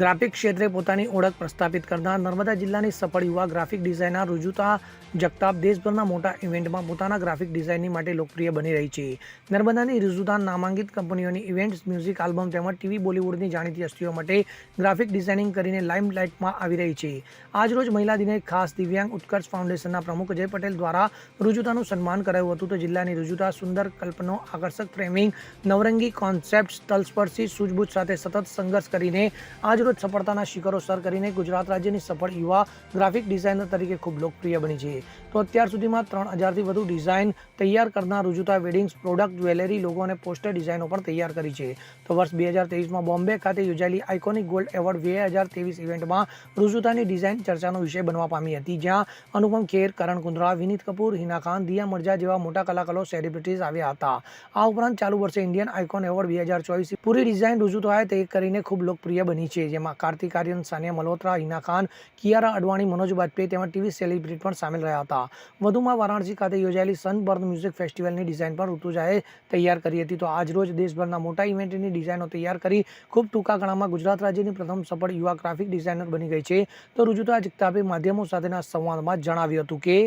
Graphic ક્ષેત્રે પોતાની ઓળખ પ્રસ્થાપિત કરનાર નર્મદા જિલ્લાની સફળ યુવા ગ્રાફિક ડિઝાઇનર રુજુતા જગતાપ દેશભરના મોટા ઇવેન્ટમાં પોતાના ગ્રાફિક ડિઝાઇનિંગ માટે લોકપ્રિય બની રહી છે. નર્મદાની રુજુતા નામાંકિત કંપનીઓની ઇવેન્ટ્સ, મ્યુઝિક આલ્બમ તેમજ ટીવી બોલિવૂડની જાણીતી હસ્તીઓ માટે ગ્રાફિક ડિઝાઇનિંગ કરીને લાઇમલાઇટમાં આવી રહી છે. આજરોજ મહિલા દિને ખાસ દિવ્યાંગ ઉત્કર્ષ ફાઉન્ડેશનના પ્રમુખ અજય પટેલ દ્વારા રુજુતાનું સન્માન કરાયું હતું. તો જિલ્લાની રુજુતા સુંદર કલ્પનો, આકર્ષક ફ્રેમિંગ, નવરંગી કોન્સેપ્ટ, તલસ્પર્શી સૂઝબૂછ સાથે સતત સંઘર્ષ કરીને આજરોજ સફળતાના શિખરો સર કરીને ગુજરાત રાજ્યની સફળ યુવા ગ્રાફિક ડિઝાઇનર તરીકે ખૂબ લોકપ્રિય બની છે. તો અત્યાર સુધીમાં ત્રણ હજારથી વધુ ડિઝાઇન તૈયાર કરનાર Rujuta weddings product jewellery logo અને પોસ્ટર ડિઝાઇનો પણ તૈયાર કરી છે. તો વર્ષ બે હજાર તેવીસમાં બોમ્બે ખાતે યોજાયેલી આઇકોનિક ગોલ્ડ એવોર્ડ બે હજાર તેવીસ ઇવેન્ટમાં રુજુતાની ડિઝાઇન ચર્ચાનો વિષય બનવા પામી હતી, જ્યાં અનુપમ ખેર, કરણ કુંદ્રા વિનીત કપૂર, હિના ખાન, દિયા મરજા જેવા મોટા કલાકારો સેલિબ્રિટીઝ આવ્યા હતા. આ ઉપરાંત ચાલુ વર્ષે ઇન્ડિયન આઇકોન એવોર્ડ બે હજાર ચોવીસ પૂરી ડિઝાઇન રુજુતાએ તે કરીને ખૂબ લોકપ્રિય બની છે, જેમાં કાર્તિક આર્યન, સાનિયા મલ્હોત્રા, હિના ખાન, કિયારા અડવાણી, મનોજ બાજપેયી તેમજ ટીવી સેલિબ્રિટી પણ સામેલ રહ્યા હતા. વધુમાં વારાણસી ખાતે યોજાયેલી સનબર્ન મ્યુઝિક ફેસ્ટિવલની ડિઝાઇન પણ ઋતુજાએ તૈયાર કરી હતી. તો આજરોજ દેશભરના મોટા ઇવેન્ટની ડિઝાઇનો તૈયાર કરી ખૂબ ટૂંકા ગાળામાં ગુજરાત રાજ્યની પ્રથમ સફળ યુવા ગ્રાફિક ડિઝાઇનર બની ગઈ છે. તો રુજુતા જગતાપે માધ્યમો સાથેના સંવાદમાં જણાવ્યું હતું કે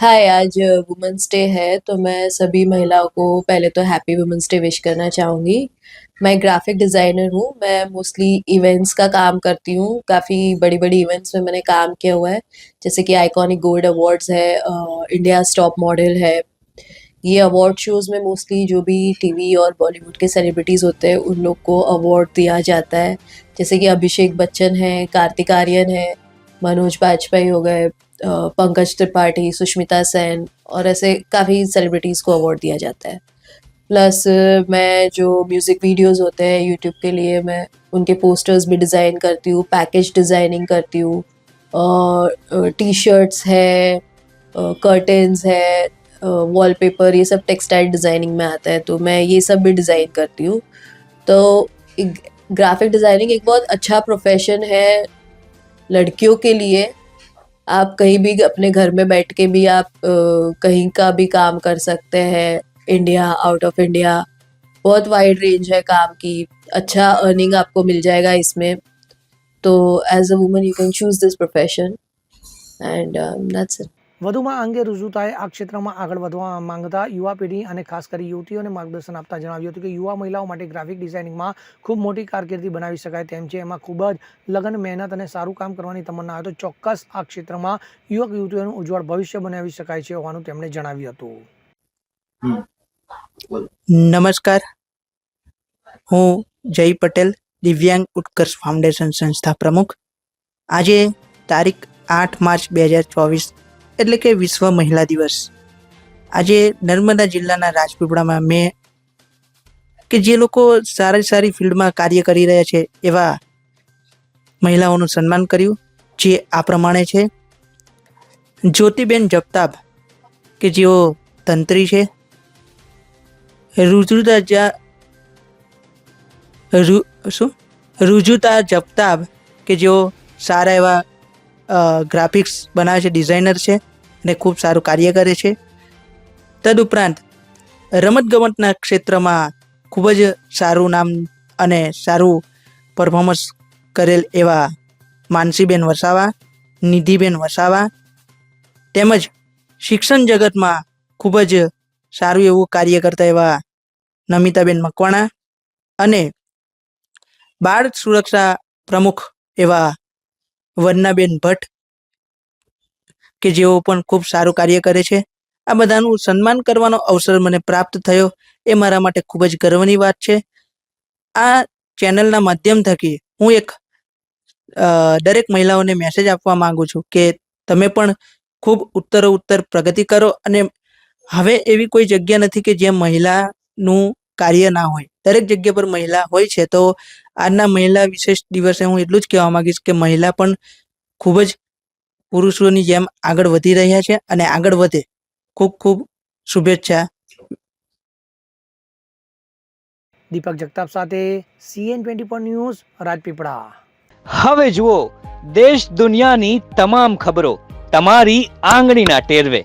हाय आज वुमेंस डे है तो मैं सभी महिलाओं को पहले तो हैप्पी वुमेंस डे विश करना चाहूँगी। मैं ग्राफिक डिज़ाइनर हूँ, मैं मोस्टली इवेंट्स का काम करती हूँ। काफ़ी बड़ी बड़ी इवेंट्स में मैंने काम किया हुआ है, जैसे कि आइकॉनिक गोल्ड अवार्ड्स है इंडिया टॉप मॉडल है। ये अवार्ड शोज़ में मोस्टली जो भी टीवी और बॉलीवुड के सेलिब्रिटीज़ होते हैं, उन लोग को अवार्ड दिया जाता है। जैसे कि अभिषेक बच्चन है कार्तिक आर्यन है मनोज बाजपेयी हो गए पंकज त्रिपाठी, सुष्मिता सेन और ऐसे काफ़ी सेलिब्रिटीज़ को अवार्ड दिया जाता है। प्लस मैं जो म्यूज़िक वीडियोस होते हैं यूट्यूब के लिए, मैं उनके पोस्टर्स भी डिज़ाइन करती हूँ पैकेज डिज़ाइनिंग करती हूँ। टी शर्ट्स है कर्टन्स है वॉलपेपर ये सब टेक्सटाइल डिज़ाइनिंग में आता है तो मैं ये सब भी डिज़ाइन करती हूँ। तो ग्राफिक डिज़ाइनिंग एक बहुत अच्छा प्रोफेशन है लड़कियों के लिए। आप कहीं भी अपने घर में बैठ के भी आप कहीं का भी काम कर सकते हैं इंडिया आउट ऑफ़ इंडिया बहुत वाइड रेंज है काम की। अच्छा अर्निंग आपको मिल जाएगा इसमें। तो as a woman you can choose this profession and that's it વધુમાં અંગે રુજુતાએ આ ક્ષેત્રમાં આગળ વધવા માંગતા યુવા પેઢી અને ખાસ કરી યુવતીઓને માર્ગદર્શન આપતા જણાવ્યું હતું કે યુવા મહિલાઓ માટે ગ્રાફિક ડિઝાઇનિંગમાં ખૂબ મોટી કારકિર્દી બનાવી શકાય તેમ છે. એમાં ખૂબ જ લગન, મહેનત અને સારું કામ કરવાની તમન્ના હોય તો ચોક્કસ આ ક્ષેત્રમાં યુવક યુવતીઓનું ઉજ્જવળ ભવિષ્ય બનાવી શકાય છે હોવાનું તેમણે જણાવ્યું હતું. નમસ્કાર. હું જય પટેલ, દિવ્યાંગ ઉત્કર્ષ ફાઉન્ડેશન સંસ્થા પ્રમુખ. આજે તારીખ આઠ માર્ચ બે હજાર ચોવીસ એટલે કે વિશ્વ મહિલા દિવસ. આજે નર્મદા જિલ્લાના રાજપીપળામાં મેં કે જે લોકો સારી સારી ફિલ્ડમાં કાર્ય કરી રહ્યા છે એવા મહિલાઓનું સન્માન કર્યું, જે આ પ્રમાણે છે. જ્યોતિબેન જગતાપ, કે જેઓ તંત્રી છે. રુજુતા જા રુ શું? રુજુતા જગતાપ, કે જેઓ સારા એવા ગ્રાફિક્સ બનાવે છે ડિઝાઇનર છે. અને ખૂબ સારું કાર્ય કરે છે. તદુપરાંત રમતગમતના ક્ષેત્રમાં ખૂબ જ સારું નામ અને સારું પરફોર્મન્સ કરેલ એવા માનસીબેન વસાવા, નિધિબેન વસાવા તેમજ શિક્ષણ જગતમાં ખૂબ જ સારું એવું કાર્ય કરતા એવા નમિતાબેન મકવાણા અને બાળ સુરક્ષા પ્રમુખ એવા વન્નાબેન ભટ્ટ કે જેઓ પણ ખૂબ સારું કાર્ય કરે છે. આ બધાનું સન્માન કરવાનો અવસર મને પ્રાપ્ત થયો. એ મારા માટે ખૂબ જ ગર્વની વાત છે. આ ચેનલના માધ્યમ થકી હું એક દરેક મહિલાઓને મેસેજ આપવા માંગુ છું કે તમે પણ ખૂબ ઉત્તરો ઉત્તર પ્રગતિ કરો અને હવે એવી કોઈ જગ્યા નથી કે જ્યાં મહિલાનું કાર્ય ના હોય. દરેક જગ્યા પર મહિલા હોય છે તો આજના મહિલા વિશેષ દિવસે હું એટલું જ કહેવા માંગીશ કે મહિલા પણ ખૂબ જ પુરુષોની જેમ આગળ વધી રહ્યા છે અને આગળ વધે. ખૂબ ખૂબ શુભેચ્છા. દીપક જગતાપ સાથે CN twenty four news Rajpipla. હવે જુઓ દેશ દુનિયાની તમામ ખબરો તમારી આંગળીના ટેરવે.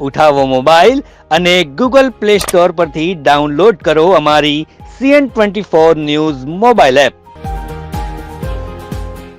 ઉઠાવો મોબાઈલ અને ગૂગલ પ્લે સ્ટોર પરથી ડાઉનલોડ કરો અમારી CN twenty four news mobile app.